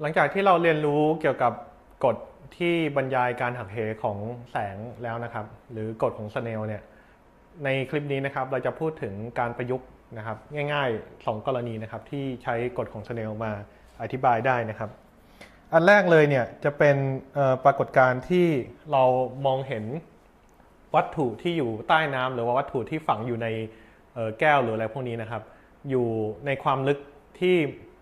หลังจากที่เราเรียนรู้เกี่ยวกับกฎที่บรรยายการหักเหของแสงแล้วนะครับ หรือกฎของสเนลเนี่ยในคลิปนี้นะครับเราจะพูดถึงการประยุกต์นะครับ ง่ายๆ 2 กรณีนะครับ ที่ใช้กฎของสเนลมาอธิบายได้นะครับ อันแรกเลยเนี่ยจะเป็นปรากฏการณ์ที่เรามองเห็นวัตถุที่อยู่ใต้น้ำหรือว่าวัตถุที่ฝังอยู่ในแก้วหรืออะไรพวกนี้นะครับ อยู่ในความลึกที่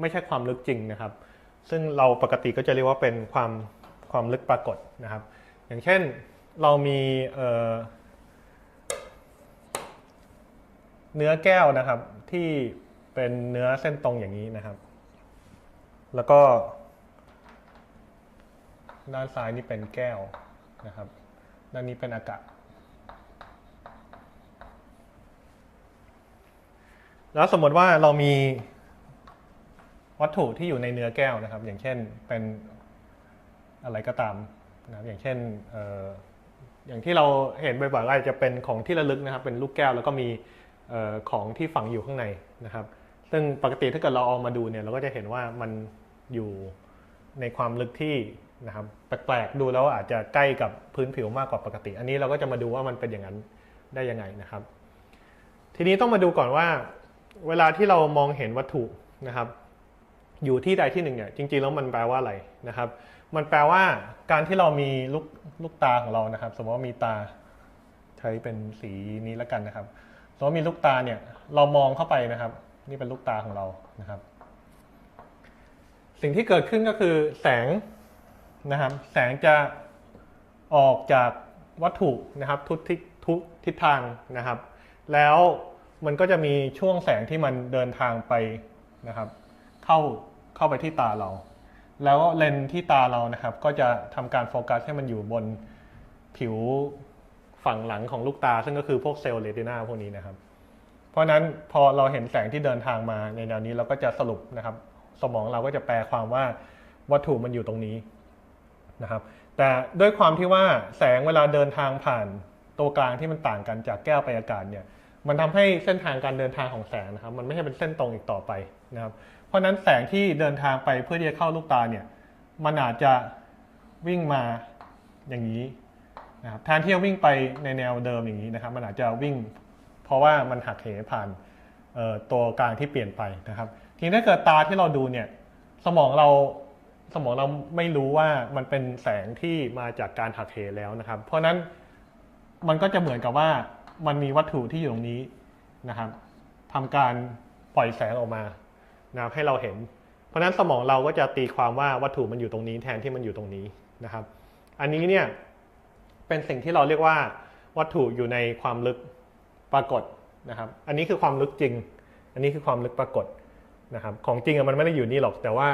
ไม่ใช่ความลึกจริงนะครับ ซึ่งเราปกติก็จะเรียกว่าเป็นความความลึกปรากฏนะครับ อย่างเช่นเรามีเอ่อเนื้อแก้วนะครับที่เป็นเนื้อเส้นตรงอย่างนี้นะครับ แล้วก็ด้านซ้ายนี่เป็นแก้วนะครับ ด้านนี้เป็นอากาศ แล้วสมมติว่าเรามี วัตถุที่อยู่ในเนื้อแก้วนะครับ อย่างเช่นเป็นอะไรก็ตามนะครับอย่างเช่นออย่างที่เราเห็นบ่อยๆอาจจะเป็นของที่ระลึกนะครับ เป็นลูกแก้วแล้วก็มีออของที่ฝังอยู่ข้างในนะครับ ซึ่งปกติถ้าเกิดเราเอามาดูเนี่ยเราก็จะเห็นว่ามันอยู่ในความลึกที่นะครับแปลกๆดูแล้วอาจจะใกล้กับพื้นผิวมากกว่าปกติ อันนี้เราก็จะมาดูว่ามันเป็นอย่างนั้นได้ยังไงนะครับ ทีนี้ต้องมาดูก่อนว่า เวลาที่เรามองเห็นวัตถุนะครับ อยู่ที่ใดที่หนึ่งเนี่ยจริงๆแล้วมันแปลว่าอะไรนะครับ มันแปลว่าการที่เรามีลูกลูกตาของเรานะครับ สมมติว่ามีตาใช้เป็นสีนี้แล้วกันนะครับสมมติว่ามีลูกตาเนี่ยเรามองเข้าไปนะครับ นี่เป็นลูกตาของเรานะครับ สิ่งที่เกิดขึ้นก็คือแสงนะครับ แสงจะออกจากวัตถุนะครับทุกทิศทุกทิศทางนะครับ แล้วมันก็จะมีช่วงแสงที่มันเดินทางไปนะครับ เข้าเข้าไปที่ตาเรา แล้วเลนที่ตาเรานะครับ ก็จะทำการโฟกัสให้มันอยู่บนผิวฝั่งหลังของลูกตา ซึ่งก็คือพวกเซลล์เรตินาพวกนี้นะครับ เพราะฉะนั้นพอเราเห็นแสงที่เดินทางมาในแนวนี้เราก็จะสรุปนะครับ สมองเราก็จะแปลความว่าวัตถุมันอยู่ตรงนี้นะครับ แต่ด้วยความที่ว่าแสงเวลาเดินทางผ่านตัวกลางที่มันต่างกันจากแก้วไปอากาศเนี่ยมันทำให้เส้นทางการเดินทางของแสงนะครับ มันไม่ใช่เป็นเส้นตรงอีกต่อไปนะครับ ราะนั้นแสงที่เดินทางไปเพื่อที่จะเข้าลูกตาเนี่ยมันอาจจะวิ่งมาอย่างนี้นะครับแทนที่จะวิ่งไปในแนวเดิมอย่างนี้นะครับ มันอาจจะวิ่ง เพราะว่ามันหักเหผ่านตัวกลางที่เปลี่ยนไปนะครับทีนี้ถ้าเกิดตาที่เราดูเนี่ยสมองเราสมองเราไม่รู้ว่ามันเป็นแสงที่มาจากการหักเหแล้วนะครับ เพราะนั้นมันก็จะเหมือนกับว่ามันมีวัตถุที่อยู่ตรงนี้นะครับทำการปล่อยแสงออกมา นะครับให้เราเห็น เพราะนั้นสมองเราก็จะตีความว่าวัตถุมันอยู่ตรงนี้แทนที่มันอยู่ตรงนี้นะครับ อันนี้เนี่ยเป็นสิ่งที่เราเรียกว่าวัตถุอยู่ในความลึกปรากฏนะครับ อันนี้คือความลึกจริง อันนี้คือความลึกปรากฏนะครับ ของจริงอะมันไม่ได้อยู่นี่หรอก แต่ว่า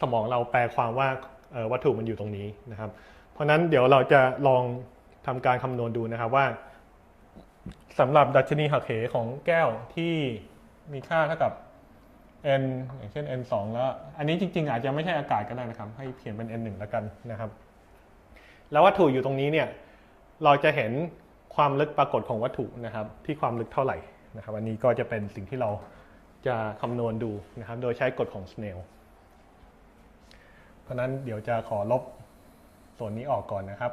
สมองเราแปลความว่าวัตถุมันอยู่ตรงนี้นะครับ เพราะฉะนั้นเดี๋ยวเราจะลองทำการคำนวณดูนะครับว่าสำหรับดัชนีหักเหของแก้วที่มีค่าเท่ากับ n อย่างเช่น n 2แล้ว อันนี้จริง ๆ อาจจะไม่ใช่อากาศก็ได้นะครับ ให้เขียนเป็น n 1แล้วกันนะครับ แล้ววัตถุอยู่ตรงนี้เนี่ยเราจะเห็นความลึกปรากฏของวัตถุนะครับ ที่ความลึกเท่าไหร่นะครับ อันนี้ก็จะเป็นสิ่งที่เราจะคำนวณดูนะครับ โดยใช้กฎของ Snell เพราะฉะนั้นเดี๋ยวจะขอลบส่วนนี้ออกก่อนนะครับ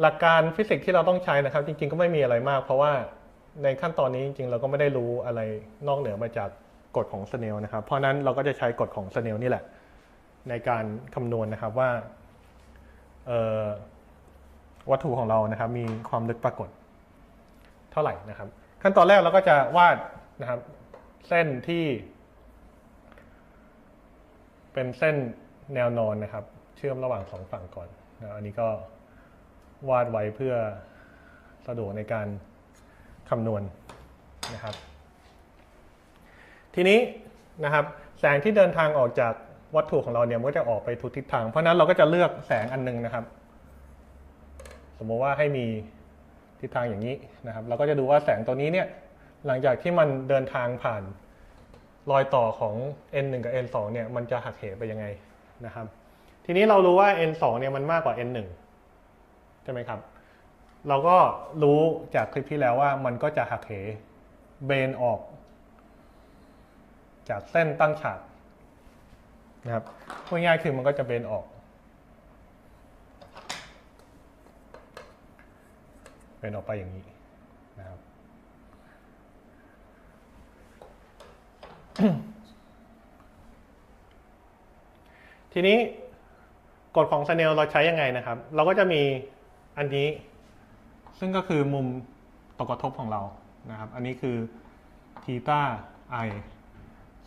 หลักการฟิสิกส์ที่เราต้องใช้นะครับ จริง ๆ ก็ไม่มีอะไรมาก เพราะว่าในขั้นตอนนี้จริง ๆ เราก็ไม่ได้รู้อะไรนอกเหนือมาจากกฎของสเนลนะครับ เพราะนั้นเราก็จะใช้กฎของสเนลนี่แหละ ในการคำนวณนะครับว่าวัตถุของเรานะครับ มีความลึกปรากฏเท่าไหร่นะครับ ขั้นตอนแรกเราก็จะวาดนะครับ เส้นที่ เป็นเส้นแนวนอนนะครับ เชื่อมระหว่างสองฝั่งก่อนนะอันนี้ก็ วาดไว้เพื่อสะดวกในการคำนวณนะครับ ทีนี้นะครับแสงที่เดินทางออกจากวัตถุของเราเนี่ยมันก็จะออกไปทุกทิศทาง เพราะนั้นเราก็จะเลือกแสงอันหนึงนะครับ สมมติว่าให้มีทิศทางอย่างนี้นะครับ เราก็จะดูว่าแสงตัวนี้เนี่ยหลังจากที่มันเดินทางผ่านรอยต่อของ n 1 กับ n 2 เนี่ยมันจะหักเหไปยังไงนะครับ ทีนี้เรารู้ว่า n 2 เนี่ยมันมากกว่า n 1 ใช่ไหมครับ เราก็รู้จากคลิปที่แล้วว่ามันก็จะหักเหเบนออก จากเส้นตั้งฉากนะครับพูดง่ายๆคือมันก็จะเบนออกเบนออกไปอย่างนี้นะครับทีนี้กฎของสเนลเราใช้ยังไงนะครับ เราก็จะมี อันนี้ซึ่งก็คือมุมตกกระทบของเรานะครับ อันนี้คือทีตาไอ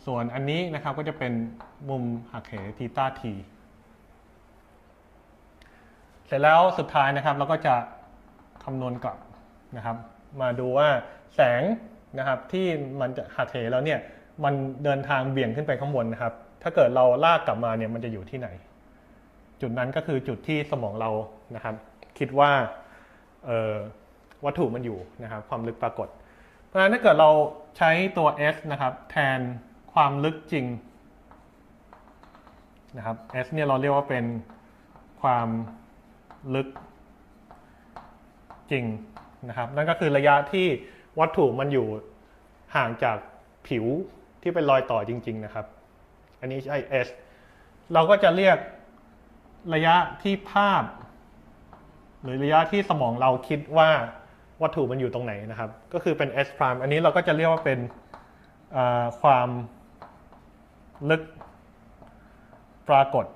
ส่วนอันนี้นะครับก็จะเป็นมุมหักเหทีตาทีเสร็จแล้วสุดท้ายนะครับเราก็จะคำนวณกลับนะครับ มาดูว่าแสงนะครับที่มันจะหักเหแล้วเนี่ยมันเดินทางเบี่ยงขึ้นไปข้างบนนะครับ ถ้าเกิดเราลากกลับมาเนี่ยมันจะอยู่ที่ไหน จุดนั้นก็คือจุดที่สมองเรานะครับ คิดว่าวัตถุมันอยู่นะครับความลึกปรากฏ เพราะฉะนั้นถ้าเกิดเราใช้ตัว s นะครับแทนความลึกจริงนะครับ s เนี่ยเราเรียกว่าเป็นความลึกจริงนะครับนั่นก็คือระยะที่วัตถุมันอยู่ห่างจากผิวที่เป็นรอยต่อจริง ๆ นะครับ อันนี้ใช้ s เราก็จะเรียกระยะที่ภาพ หรือระยะที่สมองเราคิดว่าวัตถุมันอยู่ตรงไหนนะครับ ก็คือเป็น s prime อันนี้เราก็จะเรียกว่าเป็นความลึกปรากฏ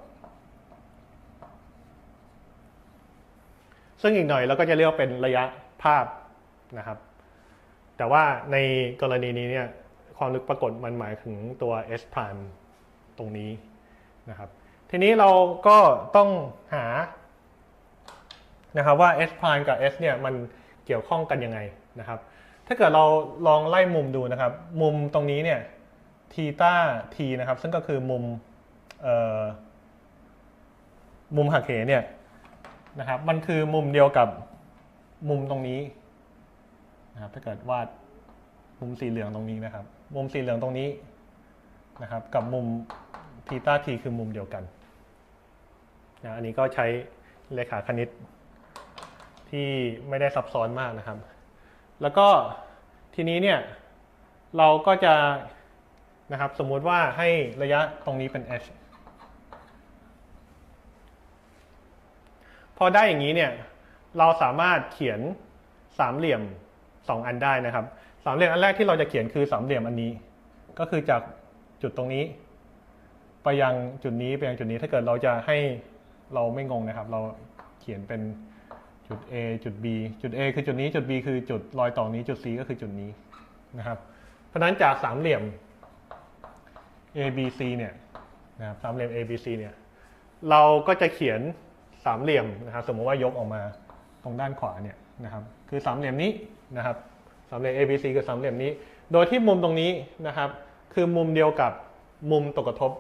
ซึ่งอีกหน่อยเราก็จะเรียกว่าเป็นระยะภาพนะครับ แต่ว่าในกรณีนี้เนี่ยความลึกปรากฏมันหมายถึงตัว s prime ตรงนี้นะครับ ทีนี้เราก็ต้องหา นะครับว่า s prime กับ s เนี่ยมันเกี่ยวข้องกันยังไงนะครับ ถ้าเกิดเราลองไล่มุมดูนะครับ มุมตรงนี้เนี่ยทีตาทีนะครับ ซึ่งก็คือมุมมุมหักเหเนี่ยนะครับ มันคือมุมเดียวกับมุมตรงนี้นะครับถ้าเกิดวาดมุมสีเหลืองตรงนี้นะครับ มุมสีเหลืองตรงนี้นะครับ กับมุมทีตาทีคือมุมเดียวกันนะอันนี้ก็ใช้เลขาคณิต ที่ไม่ได้ซับซ้อนมากนะครับ แล้วก็ทีนี้เนี่ยเราก็จะนะครับสมมุติว่าให้ระยะตรงนี้เป็น h พอได้อย่างนี้เนี่ยเราสามารถเขียนสามเหลี่ยมสองอันได้นะครับสามเหลี่ยมอันแรกที่เราจะเขียนคือสามเหลี่ยมอันนี้ ก็คือจากจุดตรงนี้ ไปยังจุดนี้ไปยังจุดนี้ถ้าเกิดเราจะให้เราไม่งงนะครับ เราเขียนเป็น จุด A จุด B จุด A คือจุดนี้จุด B คือจุดรอยต่อนี้จุด C ก็คือจุดนี้นะครับ เพราะฉะนั้นจากสามเหลี่ยม A B C เนี่ยนะครับสามเหลี่ยม A B C เนี่ยเราก็จะเขียนสามเหลี่ยมนะครับสมมติว่ายกออกมาตรงด้านขวาเนี่ยนะครับคือสามเหลี่ยมนี้นะครับสามเหลี่ยม A B C คือสามเหลี่ยมนี้ โดยที่มุมตรงนี้นะครับ คือมุมเดียวกับมุมตกกระทบ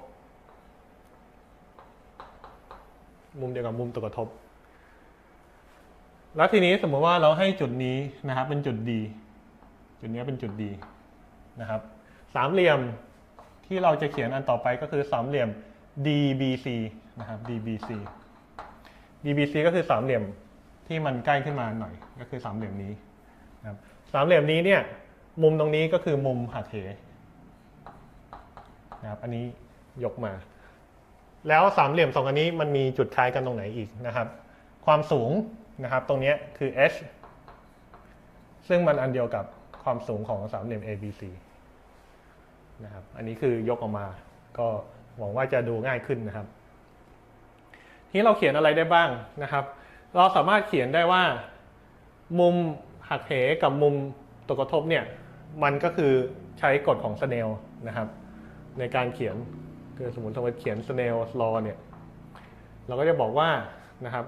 มุมเดียวกับมุมตกกระทบ แล้วทีนี้สมมติว่าเราให้จุดนี้นะครับ เป็นจุด D จุดนี้เป็นจุด D นะครับ สามเหลี่ยมที่เราจะเขียนอันต่อไปก็คือสามเหลี่ยม DBC นะครับ DBC DBC ก็คือสามเหลี่ยมที่มันใกล้ขึ้นมาหน่อย ก็คือสามเหลี่ยมนี้นะครับสามเหลี่ยมนี้เนี่ยมุมตรงนี้ก็คือมุมหักเหนะครับ อันนี้ยกมา แล้วสามเหลี่ยมสองอันนี้มันมีจุดคล้ายกันตรงไหนอีกนะครับ ความสูง นะครับ ตรงนี้คือ h ซึ่งมันอันเดียวกับความสูงของสามเหลี่ยม ABC นะครับ อันนี้คือยกออกมา ก็หวังว่าจะดูง่ายขึ้นนะครับ ทีนี้เราเขียนอะไรได้บ้างนะครับ เราสามารถเขียนได้ว่า มุมหักเหกับมุมตกกระทบเนี่ย มันก็คือใช้กฎของสเนลนะครับ ในการเขียนคือสมมติสมมติเขียน Snell's law เนี่ย เราก็จะบอกว่านะครับ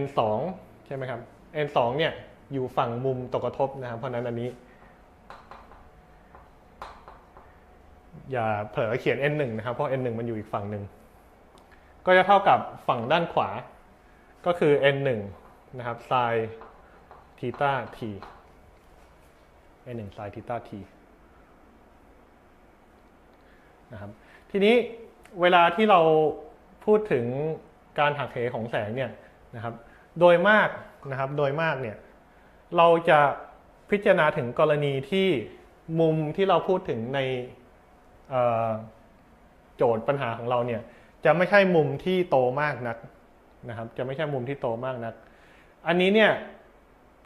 n 2 ช่ไหมครับ n 2เนี่ยอยู่ฝั่งมุมตกกระทบนะครับ เพราะนั้นอันนี้ อย่าเผลอเขียน n 1นะครับ เพราะ n 1มันอยู่อีกฝั่งหนึ่ง ก็จะเท่ากับฝั่งด้านขวา ก็คือ n 1นะครับ sin ทีตา t n 1 sin ทีตา t นะครับ ทีนี้เวลาที่เราพูดถึงการหักเหของแสงเนี่ยนะครับ โดยมากนะครับโดยมากเนี่ยเราจะพิจารณาถึงกรณีที่มุมที่เราพูดถึงในโจทย์ปัญหาของเราเนี่ยจะไม่ใช่มุมที่โตมากนักนะครับ จะไม่ใช่มุมที่โตมากนัก อันนี้เนี่ย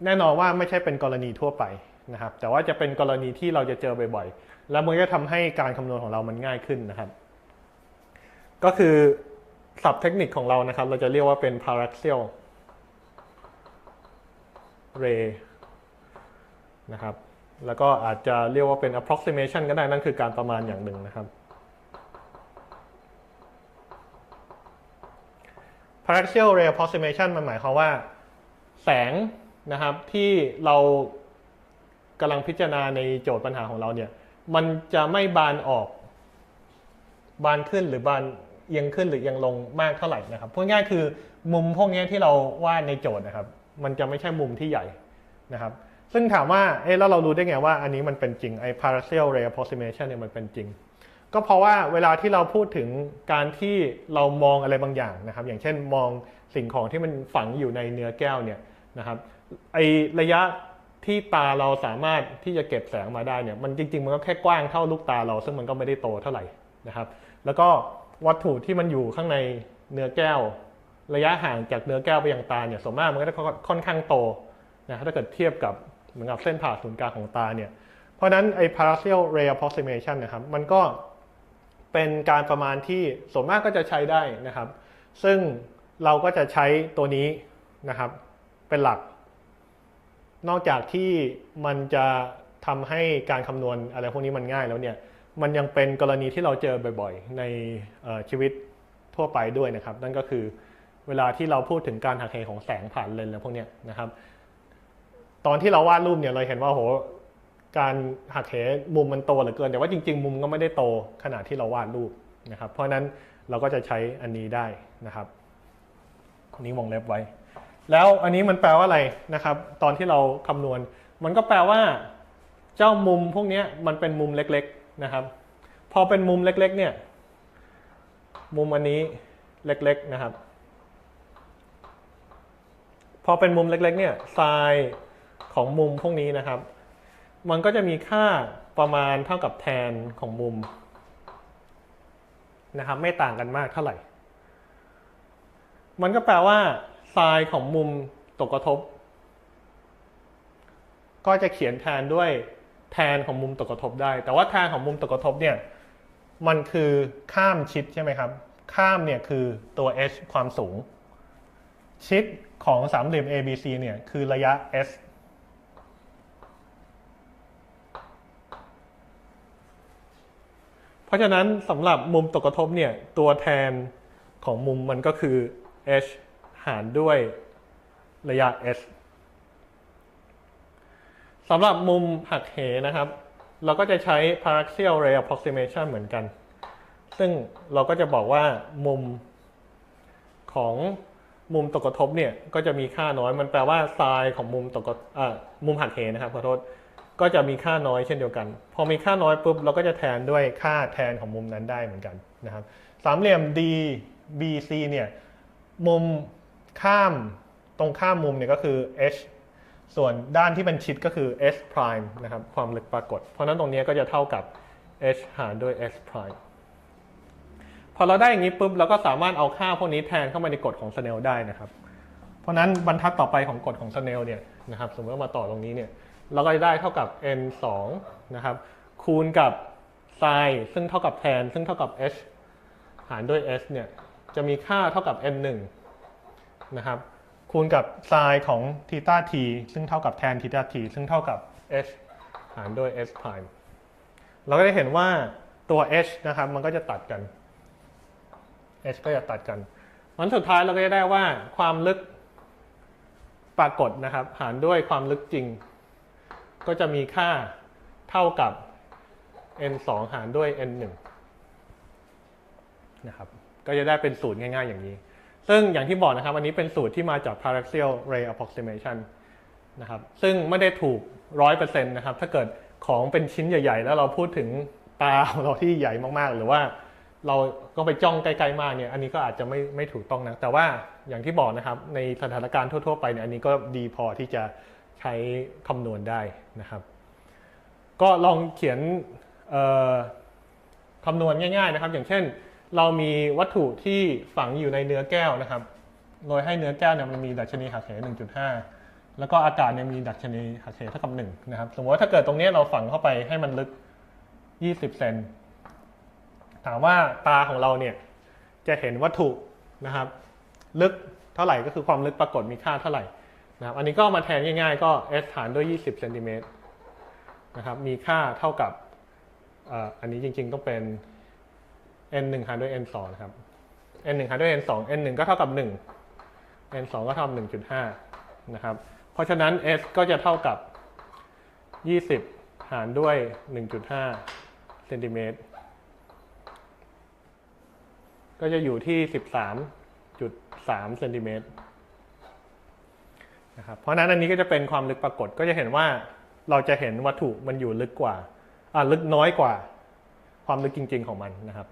แน่นอนว่าไม่ใช่เป็นกรณีทั่วไปนะครับ แต่ว่าจะเป็นกรณีที่เราจะเจอบ่อยๆ แล้วมันก็ทำให้การคำนวณของเรามันง่ายขึ้นนะครับ ก็คือศัพท์เทคนิคของเรานะครับ เราจะเรียกว่าเป็น paraxial ray นะครับ แล้วก็อาจจะเรียกว่าเป็น approximation ก็ได้นั่นคือการประมาณอย่างหนึ่งนะครับ paraxial ray approximation มันหมายความว่า แสงนะครับที่เรากำลังพิจารณาในโจทย์ปัญหาของเราเนี่ย มันจะไม่บานออก บานขึ้นหรือบานเอียงขึ้นหรือเอียงลงมากเท่าไหร่นะครับพูดง่ายคือมุมพวกนี้ที่เราวาดในโจทย์นะครับ มันจะไม่ใช่มุมที่ใหญ่นะครับ ซึ่งถามว่าเอ๊ะแล้วเรารู้ได้ไงว่าอันนี้มันเป็นจริงไอ้ partial ray approximation เนี่ยมันเป็นจริง ก็เพราะว่าเวลาที่เราพูดถึงการที่เรามองอะไรบางอย่างนะครับ อย่างเช่นมองสิ่งของที่มันฝังอยู่ในเนื้อแก้วเนี่ยนะครับไอระยะที่ตาเราสามารถที่จะเก็บแสงมาได้เนี่ยมันจริง ๆ มันก็แค่กว้างเท่าลูกตาเรา ซึ่งมันก็ไม่ได้โตเท่าไหร่นะครับ แล้วก็วัตถุที่มันอยู่ข้างในเนื้อแก้ว ระยะห่างจากเนื้อแก้วไปยังตาเนี่ยส่วนมากมันก็จะค่อนข้างโตนะถ้าเกิดเทียบกับเหมือนกับเส้นผ่าศูนย์กลางของตาเนี่ยเพราะนั้นไอ้ partial ray approximation นะครับมันก็เป็นการประมาณที่ส่วนมากก็จะใช้ได้นะครับ ซึ่งเราก็จะใช้ตัวนี้นะครับเป็นหลัก นอกจากที่มันจะทำให้การคำนวณอะไรพวกนี้มันง่ายแล้วเนี่ยมันยังเป็นกรณีที่เราเจอบ่อยๆ ในชีวิตทั่วไปด้วยนะครับ นั่นก็คือ เวลาที่เราพูดถึงการหักเหของแสงผ่านเลนส์อะไรพวกเนี้ยนะครับ ตอนที่เราวาดรูปเนี่ยเราเห็นว่าโหการหักเหมุมมันโตเหลือเกิน แต่ว่าจริง ๆ มุมก็ไม่ได้โตขนาดที่เราวาดรูปนะครับ เพราะฉะนั้นเราก็จะใช้อันนี้ได้นะครับอันนี้วงเล็บไว้ แล้วอันนี้มันแปลว่าอะไรนะครับ ตอนที่เราคำนวณ มันก็แปลว่า เจ้ามุมพวกนี้มันเป็นมุมเล็กๆนะครับ พอเป็นมุมเล็กๆเนี่ย มุมอันนี้เล็กๆนะครับ พอเป็นมุมเล็กๆเนี่ยไซน์ของมุมพวกนี้นะครับ มันก็จะมีค่าประมาณเท่ากับแทนของมุมนะครับ ไม่ต่างกันมากเท่าไหร่ มันก็แปลว่าไซน์ของมุมตกกระทบ ก็จะเขียนแทนด้วยแทนของมุมตกกระทบได้ แต่ว่าแทนของมุมตกกระทบเนี่ยมันคือข้ามชิดใช่ไหมครับ ข้ามเนี่ยคือตัว h ความสูง ชิดของสามเหลี่ยม ABC เนี่ยคือระยะ s เพราะฉะนั้นสำหรับมุมตกกระทบเนี่ยตัวแทนของมุมมันก็คือ h หารด้วยระยะ s สำหรับมุมหักเหนะครับ เราก็จะใช้ paraxial ray approximation เหมือนกัน ซึ่งเราก็จะบอกว่ามุมของ มุมตกกระทบเนี่ยก็จะมีค่าน้อย มันแปลว่าไซน์ของมุมตกกระอ่ามุมหักเหนะครับขอโทษก็จะมีค่าน้อยเช่นเดียวกัน พอมีค่าน้อยปุ๊บเราก็จะแทนด้วยค่าแทนของมุมนั้นได้เหมือนกันนะครับ สามเหลี่ยม DBC เนี่ยมุมข้ามตรงข้ามมุมเนี่ยก็คือ h ส่วนด้านที่เป็นชิดก็คือ s prime นะครับความลึกปรากฏ เพราะฉะนั้นตรงนี้ก็จะเท่ากับ h หารด้วย s prime พอเราได้อย่างนี้ปุ๊บเราก็สามารถเอาค่าพวกนี้แทนเข้ามาในกฎของ Snell ได้นะครับ เพราะนั้นบรรทัดต่อไปของกฎของ Snell เนี่ยนะครับสมมติว่ามาต่อตรงนี้เนี่ยเราก็จะได้เท่ากับ n 2นะครับคูณกับ sin ซึ่งเท่ากับแทน ซึ่งเท่ากับ h หารด้วย s เนี่ยจะมีค่าเท่ากับ n 1นะครับคูณกับไซน์ของทีตา t ซึ่งเท่ากับแทนทีตา t ซึ่งเท่ากับ h หารด้วย s prime เราก็จะเห็นว่าตัว h นะครับมันก็จะตัดกัน h ก็จะตัดกันวันสุดท้ายเราก็จะได้ว่าความลึกปรากฏนะครับ หารด้วยความลึกจริง ก็จะมีค่าเท่ากับ n 2หารด้วย n 1นะครับ ก็จะได้เป็นสูตรง่ายๆอย่างนี้ ซึ่งอย่างที่บอกนะครับ อันนี้เป็นสูตรที่มาจาก paraxial ray approximation นะครับ ซึ่งไม่ได้ถูกร้อยเปอร์เซ็นต์นะครับ ถ้าเกิดของเป็นชิ้นใหญ่ ๆ แล้วเราพูดถึงตาเราที่ใหญ่มากๆ หรือว่า เราก็ไปจ้องใกล้ๆมากเนี่ยอันนี้ก็อาจจะไม่ไม่ถูกต้องนะแต่ว่าอย่างที่บอกนะครับในสถานการณ์ทั่ว ๆ ไปเนี่ยอันนี้ก็ดีพอที่จะใช้คำนวณได้นะครับ ก็ลองเขียนคำนวณง่าย ๆนะครับ อย่างเช่น เรามีวัตถุที่ฝังอยู่ในเนื้อแก้วนะครับโดยให้เนื้อแก้วเนี่ยมันมีดัชนีหักเห1.5 แล้วก็อากาศเนี่ยมีดัชนีหักเหเท่ากับ1นะครับสมมติว่าถ้าเกิดตรงนี้เราฝังเข้าไปให้มันลึก 20 เซน ถามว่าตาของเราเนี่ยจะเห็นวัตถุนะครับ ลึกเท่าไหร่ก็คือความลึกปรากฏมีค่าเท่าไหร่นะครับอันนี้ก็มาแทนง่าย ๆ ก็ s ฐานด้วย 20เซนติเมตรนะครับมีค่าเท่ากับอันนี้จริงๆต้องเป็น n 1หารด้วย n 2นะครับ n 1หารด้วย n 2 n 1ก็เท่ากับ 1 n 2ก็เท่ากับ1.5นะครับเพราะฉะนั้น s ก็จะเท่ากับ 20 หารด้วย 1.5เซนติเมตร ก็จะอยู่ที่ 13.3เซนติเมตรนะครับเพราะนั้นอันนี้ก็จะเป็นความลึกปรากฏก็จะเห็นว่าเราจะเห็นวัตถุมันอยู่ลึกกว่าอ่าลึกน้อยกว่า ความลึกจริง ๆของมันนะครับ